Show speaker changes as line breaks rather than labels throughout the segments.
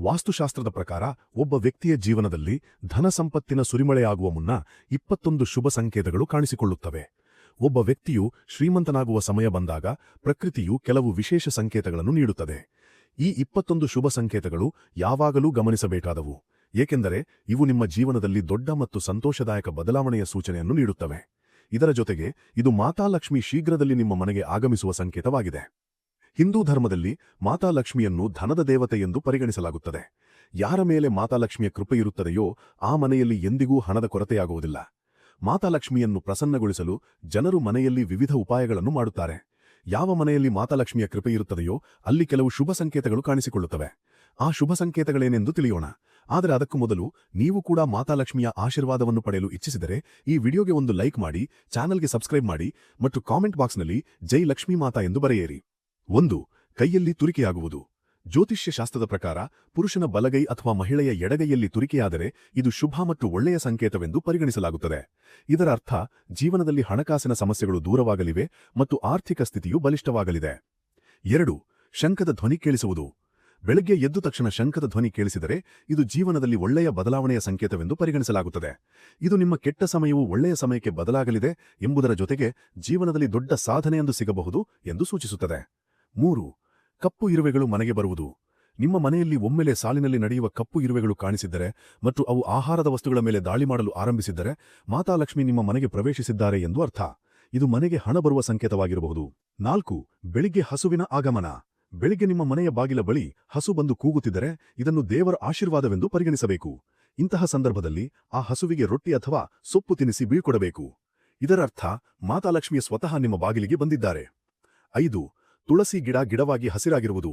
ವಾಸ್ತುಶಾಸ್ತ್ರದ ಪ್ರಕಾರ ಒಬ್ಬ ವ್ಯಕ್ತಿಯ ಜೀವನದಲ್ಲಿ ಧನ ಸಂಪತ್ತಿನ ಸುರಿಮಳೆಯಾಗುವ ಮುನ್ನ ಇಪ್ಪತ್ತೊಂದು ಶುಭ ಸಂಕೇತಗಳು ಕಾಣಿಸಿಕೊಳ್ಳುತ್ತವೆ. ಒಬ್ಬ ವ್ಯಕ್ತಿಯು ಶ್ರೀಮಂತನಾಗುವ ಸಮಯ ಬಂದಾಗ ಪ್ರಕೃತಿಯು ಕೆಲವು ವಿಶೇಷ ಸಂಕೇತಗಳನ್ನು ನೀಡುತ್ತದೆ. ಈ ಇಪ್ಪತ್ತೊಂದು ಶುಭ ಸಂಕೇತಗಳು ಯಾವಾಗಲೂ ಗಮನಿಸಬೇಕಾದವು, ಏಕೆಂದರೆ ಇವು ನಿಮ್ಮ ಜೀವನದಲ್ಲಿ ದೊಡ್ಡ ಮತ್ತು ಸಂತೋಷದಾಯಕ ಬದಲಾವಣೆಯ ಸೂಚನೆಯನ್ನು ನೀಡುತ್ತವೆ. ಇದರ ಜೊತೆಗೆ ಇದು ಮಾತಾಲಕ್ಷ್ಮಿ ಶೀಘ್ರದಲ್ಲಿ ನಿಮ್ಮ ಮನೆಗೆ ಆಗಮಿಸುವ ಸಂಕೇತವಾಗಿದೆ. ಹಿಂದೂ ಧರ್ಮದಲ್ಲಿ ಮಾತಾಲಕ್ಷ್ಮಿಯನ್ನು ಧನದ ದೇವತೆ ಎಂದು ಪರಿಗಣಿಸಲಾಗುತ್ತದೆ. ಯಾರ ಮೇಲೆ ಮಾತಾಲಕ್ಷ್ಮಿಯ ಕೃಪೆಯಿರುತ್ತದೆಯೋ ಆ ಮನೆಯಲ್ಲಿ ಎಂದಿಗೂ ಹಣದ ಕೊರತೆಯಾಗುವುದಿಲ್ಲ. ಮಾತಾಲಕ್ಷ್ಮಿಯನ್ನು ಪ್ರಸನ್ನಗೊಳಿಸಲು ಜನರು ಮನೆಯಲ್ಲಿ ವಿವಿಧ ಉಪಾಯಗಳನ್ನು ಮಾಡುತ್ತಾರೆ. ಯಾವ ಮನೆಯಲ್ಲಿ ಮಾತಾಲಕ್ಷ್ಮಿಯ ಕೃಪೆಯಿರುತ್ತದೆಯೋ ಅಲ್ಲಿ ಕೆಲವು ಶುಭ ಸಂಕೇತಗಳು ಕಾಣಿಸಿಕೊಳ್ಳುತ್ತವೆ. ಆ ಶುಭ ಸಂಕೇತಗಳೇನೆಂದು ತಿಳಿಯೋಣ. ಆದರೆ ಅದಕ್ಕೂ ಮೊದಲು ನೀವು ಕೂಡ ಮಾತಾಲಕ್ಷ್ಮಿಯ ಆಶೀರ್ವಾದವನ್ನು ಪಡೆಯಲು ಇಚ್ಛಿಸಿದರೆ ಈ ವಿಡಿಯೋಗೆ ಒಂದು ಲೈಕ್ ಮಾಡಿ, ಚಾನಲ್ಗೆ ಸಬ್ಸ್ಕ್ರೈಬ್ ಮಾಡಿ ಮತ್ತು ಕಾಮೆಂಟ್ ಬಾಕ್ಸ್ನಲ್ಲಿ ಜೈ ಲಕ್ಷ್ಮೀ ಮಾತಾ ಎಂದು ಬರೆಯಿರಿ. ಒಂದು, ಕೈಯಲ್ಲಿ ತುರಿಕೆಯಾಗುವುದು. ಜ್ಯೋತಿಷ್ಯ ಶಾಸ್ತ್ರದ ಪ್ರಕಾರ, ಪುರುಷನ ಬಲಗೈ ಅಥವಾ ಮಹಿಳೆಯ ಎಡಗೈಯಲ್ಲಿ ತುರಿಕೆಯಾದರೆ, ಇದು ಶುಭ ಮತ್ತು ಒಳ್ಳೆಯ ಸಂಕೇತವೆಂದು ಪರಿಗಣಿಸಲಾಗುತ್ತದೆ. ಇದರ ಅರ್ಥ ಜೀವನದಲ್ಲಿ ಹಣಕಾಸಿನ ಸಮಸ್ಯೆಗಳು ದೂರವಾಗಲಿವೆ ಮತ್ತು ಆರ್ಥಿಕ ಸ್ಥಿತಿಯು ಬಲಿಷ್ಠವಾಗಲಿದೆ. ಎರಡು ಶಂಕದ ಧ್ವನಿ ಕೇಳಿಸುವುದು. ಬೆಳಗ್ಗೆ ಎದ್ದು ತಕ್ಷಣ ಶಂಕದ ಧ್ವನಿ ಕೇಳಿಸಿದರೆ, ಇದು ಜೀವನದಲ್ಲಿ ಒಳ್ಳೆಯ ಬದಲಾವಣೆಯ ಸಂಕೇತವೆಂದು ಪರಿಗಣಿಸಲಾಗುತ್ತದೆ. ಇದು ನಿಮ್ಮ ಕೆಟ್ಟ ಸಮಯವು ಒಳ್ಳೆಯ ಸಮಯಕ್ಕೆ ಬದಲಾಗಲಿದೆ ಎಂಬುದರ ಜೊತೆಗೆ ಜೀವನದಲ್ಲಿ ದೊಡ್ಡ ಸಾಧನೆಯೊಂದು ಸಿಗಬಹುದು ಎಂದು ಸೂಚಿಸುತ್ತದೆ. ಮೂರು, ಕಪ್ಪು ಇರುವೆಗಳು ಮನೆಗೆ ಬರುವುದು. ನಿಮ್ಮ ಮನೆಯಲ್ಲಿ ಒಮ್ಮೆಲೆ ಸಾಲಿನಲ್ಲಿ ನಡೆಯುವ ಕಪ್ಪು ಇರುವೆಗಳು ಕಾಣಿಸಿದ್ದರೆ ಮತ್ತು ಅವು ಆಹಾರದ ವಸ್ತುಗಳ ಮೇಲೆ ದಾಳಿ ಮಾಡಲು ಆರಂಭಿಸಿದ್ದರೆ ಮಾತಾಲಕ್ಷ್ಮಿ ನಿಮ್ಮ ಮನೆಗೆ ಪ್ರವೇಶಿಸಿದ್ದಾರೆ ಎಂದು ಅರ್ಥ. ಇದು ಮನೆಗೆ ಹಣ ಬರುವ ಸಂಕೇತವಾಗಿರಬಹುದು. ನಾಲ್ಕು, ಬೆಳಿಗ್ಗೆ ಹಸುವಿನ ಆಗಮನ. ಬೆಳಿಗ್ಗೆ ನಿಮ್ಮ ಮನೆಯ ಬಾಗಿಲ ಬಳಿ ಹಸು ಬಂದು ಕೂಗುತ್ತಿದ್ದರೆ ಇದನ್ನು ದೇವರ ಆಶೀರ್ವಾದವೆಂದು ಪರಿಗಣಿಸಬೇಕು. ಇಂತಹ ಸಂದರ್ಭದಲ್ಲಿ ಆ ಹಸುವಿಗೆ ರೊಟ್ಟಿ ಅಥವಾ ಸೊಪ್ಪು ತಿನಿಸಿ ಬೀಳ್ಕೊಡಬೇಕು. ಇದರರ್ಥ ಮಾತಾಲಕ್ಷ್ಮಿಯ ಸ್ವತಃ ನಿಮ್ಮ ಬಾಗಿಲಿಗೆ ಬಂದಿದ್ದಾರೆ. ಐದು ತುಳಸಿ ಗಿಡ ಗಿಡವಾಗಿ ಹಸಿರಾಗಿರುವುದು.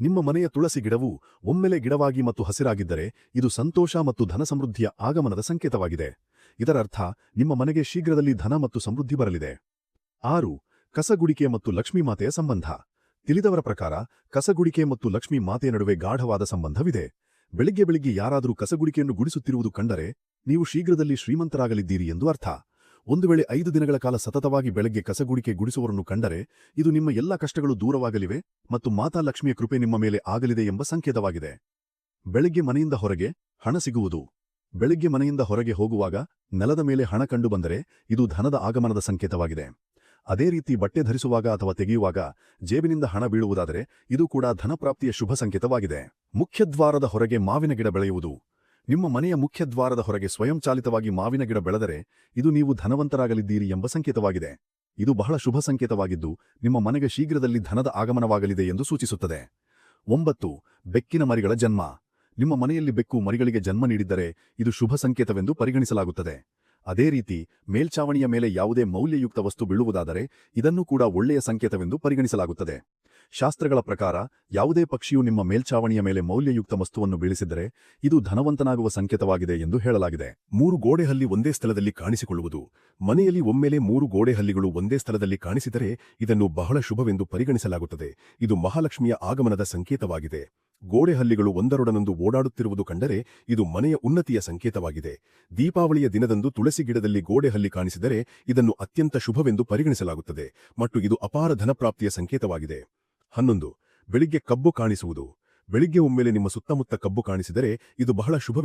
ನಿಮ್ಮ ಮನೆಯ ತುಳಸಿ ಗಿಡವು ಒಮ್ಮೆಲೆ ಗಿಡವಾಗಿ ಮತ್ತು ಹಸಿರಾಗಿದ್ದರೆ ಇದು ಸಂತೋಷ ಮತ್ತು ಧನ ಸಮೃದ್ಧಿಯ ಆಗಮನದ ಸಂಕೇತವಾಗಿದೆ. ಇದರರ್ಥ, ನಿಮ್ಮ ಮನೆಗೆ ಶೀಘ್ರದಲ್ಲಿ ಧನ ಮತ್ತು ಸಮೃದ್ಧಿ ಬರಲಿದೆ. ಆರು, ಕಸಗುಡಿಕೆ ಮತ್ತು ಲಕ್ಷ್ಮೀ ಮಾತೆಯ ಸಂಬಂಧ. ತಿಳಿದವರ ಪ್ರಕಾರ, ಕಸಗುಡಿಕೆ ಮತ್ತು ಲಕ್ಷ್ಮೀ ಮಾತೆಯ ನಡುವೆ ಗಾಢವಾದ ಸಂಬಂಧವಿದೆ. ಬೆಳಿಗ್ಗೆ ಬೆಳಿಗ್ಗೆ ಯಾರಾದರೂ ಕಸಗುಡಿಕೆಯನ್ನು ಗುಡಿಸುತ್ತಿರುವುದು ಕಂಡರೆ, ನೀವು ಶೀಘ್ರದಲ್ಲಿ ಶ್ರೀಮಂತರಾಗಲಿದ್ದೀರಿ ಎಂದು ಅರ್ಥ. ಒಂದು ವೇಳೆ ಐದು ದಿನಗಳ ಕಾಲ ಸತತವಾಗಿ ಬೆಳಗ್ಗೆ ಕಸಗುಡಿಕೆ ಗುಡಿಸುವವರನ್ನು ಕಂಡರೆ, ಇದು ನಿಮ್ಮ ಎಲ್ಲ ಕಷ್ಟಗಳು ದೂರವಾಗಲಿವೆ ಮತ್ತು ಮಾತಾ ಲಕ್ಷ್ಮಿಯ ಕೃಪೆ ನಿಮ್ಮ ಮೇಲೆ ಆಗಲಿದೆ ಎಂಬ ಸಂಕೇತವಾಗಿದೆ. ಬೆಳಗ್ಗೆ ಮನೆಯಿಂದ ಹೊರಗೆ ಹಣ ಸಿಗುವುದು. ಬೆಳಗ್ಗೆ ಮನೆಯಿಂದ ಹೊರಗೆ ಹೋಗುವಾಗ ನೆಲದ ಮೇಲೆ ಹಣ ಕಂಡುಬಂದರೆ ಇದು ಧನದ ಆಗಮನದ ಸಂಕೇತವಾಗಿದೆ. ಅದೇ ರೀತಿ ಬಟ್ಟೆ ಧರಿಸುವಾಗ ಅಥವಾ ತೆಗೆಯುವಾಗ ಜೇಬಿನಿಂದ ಹಣ ಬೀಳುವುದಾದರೆ ಇದು ಕೂಡ ಧನಪ್ರಾಪ್ತಿಯ ಶುಭ ಸಂಕೇತವಾಗಿದೆ. ಮುಖ್ಯದ್ವಾರದ ಹೊರಗೆ ಮಾವಿನ ಗಿಡ ಬೆಳೆಯುವುದು. ನಿಮ್ಮ ಮನೆಯ ಮುಖ್ಯದ್ವಾರದ ಹೊರಗೆ ಸ್ವಯಂಚಾಲಿತವಾಗಿ ಮಾವಿನ ಗಿಡ ಬೆಳೆದರೆ ಇದು ನೀವು ಧನವಂತರಾಗಲಿದ್ದೀರಿ ಎಂಬ ಸಂಕೇತವಾಗಿದೆ. ಇದು ಬಹಳ ಶುಭ ಸಂಕೇತವಾಗಿದ್ದು, ನಿಮ್ಮ ಮನೆಗೆ ಶೀಘ್ರದಲ್ಲಿ ಧನದ ಆಗಮನವಾಗಲಿದೆ ಎಂದು ಸೂಚಿಸುತ್ತದೆ. ಒಂಬತ್ತು, ಬೆಕ್ಕಿನ ಮರಿಗಳ ಜನ್ಮ. ನಿಮ್ಮ ಮನೆಯಲ್ಲಿ ಬೆಕ್ಕು ಮರಿಗಳಿಗೆ ಜನ್ಮ ನೀಡಿದ್ದರೆ ಇದು ಶುಭ ಸಂಕೇತವೆಂದು ಪರಿಗಣಿಸಲಾಗುತ್ತದೆ. ಅದೇ ರೀತಿ ಮೇಲ್ಛಾವಣಿಯ ಮೇಲೆ ಯಾವುದೇ ಮೌಲ್ಯಯುಕ್ತ ವಸ್ತು ಬೀಳುವುದಾದರೆ ಇದನ್ನು ಕೂಡ ಒಳ್ಳೆಯ ಸಂಕೇತವೆಂದು ಪರಿಗಣಿಸಲಾಗುತ್ತದೆ. ಶಾಸ್ತ್ರಗಳ ಪ್ರಕಾರ ಯಾವುದೇ ಪಕ್ಷಿಯು ನಿಮ್ಮ ಮೇಲ್ಛಾವಣಿಯ ಮೇಲೆ ಮೌಲ್ಯಯುಕ್ತ ವಸ್ತುವನ್ನು ಬೀಳಿಸಿದರೆ ಇದು ಧನವಂತನಾಗುವ ಸಂಕೇತವಾಗಿದೆ ಎಂದು ಹೇಳಲಾಗಿದೆ. ಮೂರು ಗೋಡೆಹಲ್ಲಿ ಒಂದೇ ಸ್ಥಳದಲ್ಲಿ ಕಾಣಿಸಿಕೊಳ್ಳುವುದು. ಮನೆಯಲ್ಲಿ ಒಮ್ಮೆಲೆ ಮೂರು ಗೋಡೆಹಲ್ಲಿಗಳು ಒಂದೇ ಸ್ಥಳದಲ್ಲಿ ಕಾಣಿಸಿದರೆ ಇದನ್ನು ಬಹಳ ಶುಭವೆಂದು ಪರಿಗಣಿಸಲಾಗುತ್ತದೆ. ಇದು ಮಹಾಲಕ್ಷ್ಮಿಯ ಆಗಮನದ ಸಂಕೇತವಾಗಿದೆ. ಗೋಡೆಹಲ್ಲಿಗಳು ಒಂದರೊಡನೊಂದು ಓಡಾಡುತ್ತಿರುವುದು ಕಂಡರೆ ಇದು ಮನೆಯ ಉನ್ನತಿಯ ಸಂಕೇತವಾಗಿದೆ. ದೀಪಾವಳಿಯ ದಿನದಂದು ತುಳಸಿ ಗಿಡದಲ್ಲಿ ಗೋಡೆಹಲ್ಲಿ ಕಾಣಿಸಿದರೆ ಇದನ್ನು ಅತ್ಯಂತ ಶುಭವೆಂದು ಪರಿಗಣಿಸಲಾಗುತ್ತದೆ ಮತ್ತು ಇದು ಅಪಾರ ಧನಪ್ರಾಪ್ತಿಯ ಸಂಕೇತವಾಗಿದೆ. ಹನ್ನೊಂದು. ಬೆಳಿಗ್ಗೆ ಕಬ್ಬು ಕಾಣಿಸುವುದು. ಬೆಳಿಗ್ಗೆ ಒಮ್ಮೆಲೆ ನಿಮ್ಮ ಸುತ್ತಮುತ್ತ ಕಬ್ಬು ಕಾಣಿಸಿದರೆ ಇದು ಬಹಳ ಶುಭ